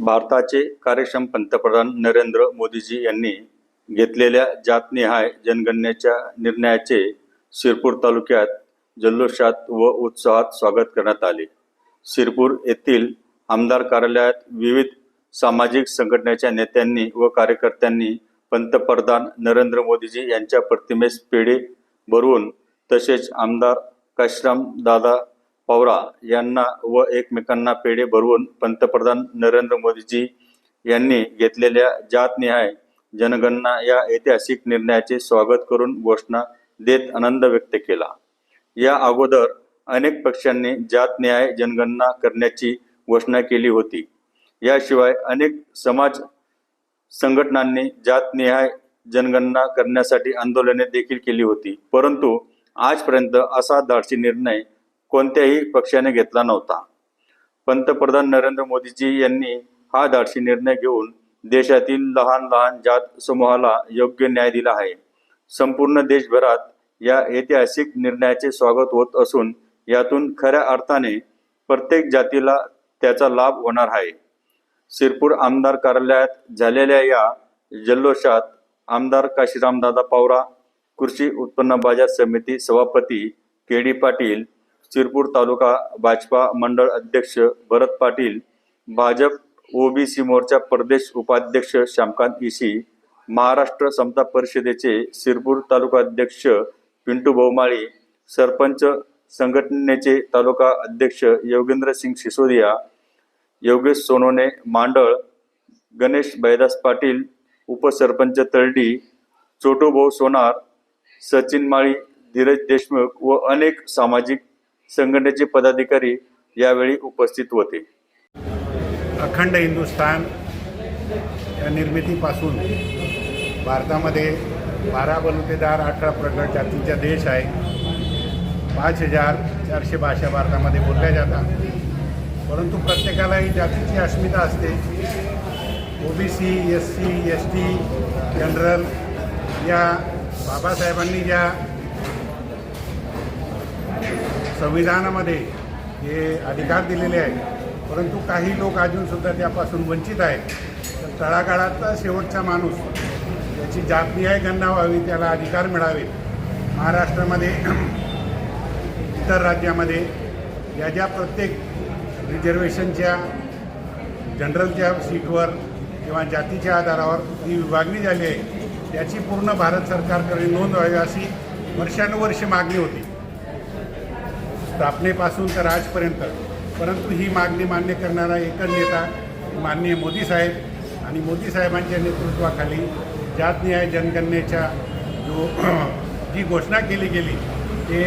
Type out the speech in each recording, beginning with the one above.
भारताचे कार्यक्षम पंतप्रधान नरेंद्र मोदीजी यांनी घेतलेल्या जातनिहाय जनगणनेच्या निर्णयाचे शिरपूर तालुक्यात जल्लोषात व उत्साहात स्वागत करण्यात आले. शिरपूर येथील आमदार कार्यालयात विविध सामाजिक संघटनेच्या नेत्यांनी व कार्यकर्त्यांनी पंतप्रधान नरेंद्र मोदीजी यांच्या प्रतिमेस पेढे भरवून तसेच आमदार काश्राम दादा पवरा यांना व एकमेकांना पेढे भरवून पंतप्रधान नरेंद्र मोदीजी यांनी घेतलेल्या जातनिहाय जनगणना या ऐतिहासिक निर्णयाचे स्वागत करून घोषणा देत आनंद व्यक्त केला. या अगोदर अनेक पक्षांनी जातन्याय जनगणना करण्याची घोषणा केली होती. याशिवाय अनेक समाज संघटनांनी जातनिहाय जनगणना करण्यासाठी आंदोलने देखील केली होती. परंतु आजपर्यंत असा धाडसी निर्णय कोणत्याही पक्षाने घेतला नव्हता. पंतप्रधान नरेंद्र मोदीजी यांनी हा धाडसी निर्णय घेऊन देशातील लहान लहान जात समूहाला योग्य न्याय दिला आहे. संपूर्ण देशभरात या ऐतिहासिक निर्णयाचे स्वागत होत असून यातून खऱ्या अर्थाने प्रत्येक जातीला त्याचा लाभ होणार आहे. शिरपूर आमदार कार्यालयात झालेल्या या जल्लोषात आमदार काशीरामदादा पावरा कृषी उत्पन्न बाजार समिती सभापती के डी पाटील शिरपूर तालुका भाजपा मंडळ अध्यक्ष भरत पाटील भाजप ओबीसी मोर्चा प्रदेश उपाध्यक्ष श्यामकांत इशी महाराष्ट्र समता परिषदेचे शिरपूर तालुका अध्यक्ष पिंटू बहुमाळी सरपंच संघटनेचे तालुका अध्यक्ष योगेंद्र सिंग सिसोदिया योगेश सोनोने मांडळ गणेश बैदास पाटील उपसरपंच तळडी छोटूभाऊ सोनार सचिन माळी धीरज देशमुख व अनेक सामाजिक संघटनेचे पदाधिकारी यावेळी उपस्थित होते. अखंड हिंदुस्थान या निर्मितीपासून भारतामध्ये बारा बलुतेदार अठरा प्रगट जातीचा देश आहे. पाच हजार चारशे भाषा भारतामध्ये बोलल्या जातात. परंतु प्रत्येकाला ही जातीची अस्मिता असते. OBC S C S T general या बाबासाहेबांनी ज्या संविधानामध्ये हे अधिकार दिलेले आहेत. परंतु काही लोक अजूनसुद्धा त्यापासून वंचित आहेत. तर तळागाळातला शेवटचा माणूस त्याची जातनिहाय गणना व्हावी त्याला अधिकार मिळावे. महाराष्ट्रामध्ये इतर राज्यामध्ये या ज्या प्रत्येक रिझर्वेशनच्या जनरलच्या सीटवर किंवा जातीच्या आधारावर जी विभागणी झाली आहे त्याची पूर्ण भारत सरकारकडे नोंद व्हावी अशी वर्षानुवर्षे मागणी होती. स्थापनेपासून तर आजपर्यंत. परंतु ही मागणी मान्य करणारा एकच नेता माननीय मोदी साहेब आणि मोदी साहेबांच्या नेतृत्वाखाली जातनिहाय जनगणनेच्या जो जी घोषणा केली गेली ते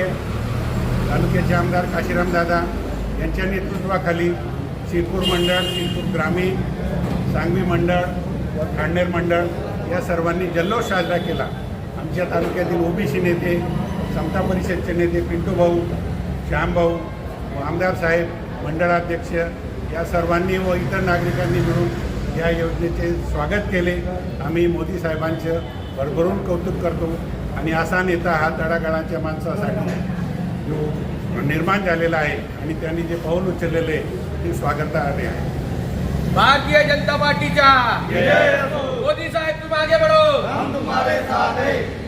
तालुक्याचे आमदार काशीराम दादा यांच्या नेतृत्वाखाली शिरपूर मंडळ शिरपूर ग्रामीण सांगवी मंडळ व खांडेर मंडळ या सर्वांनी जल्लोष साजरा केला. आमच्या तालुक्यातील ओबीसी नेते समता परिषदचे नेते पिंटू भाऊ श्यामभाऊ व आमदार साहेब मंडळाध्यक्ष या सर्वांनी व इतर नागरिकांनी मिळून या योजनेचे स्वागत केले. आम्ही मोदी साहेबांचं भरभरून कौतुक करतो आणि असा नेता हा तळागाळाच्या माणसासाठी जो निर्माण झालेला आहे आणि त्यांनी जे पाऊल उचललेलं आहे ते स्वागतार्ह आहे. भारतीय जनता पार्टीच्या मोदी साहेब तुम आगे बढ़ो. हम तुम्हारे साथ हैं.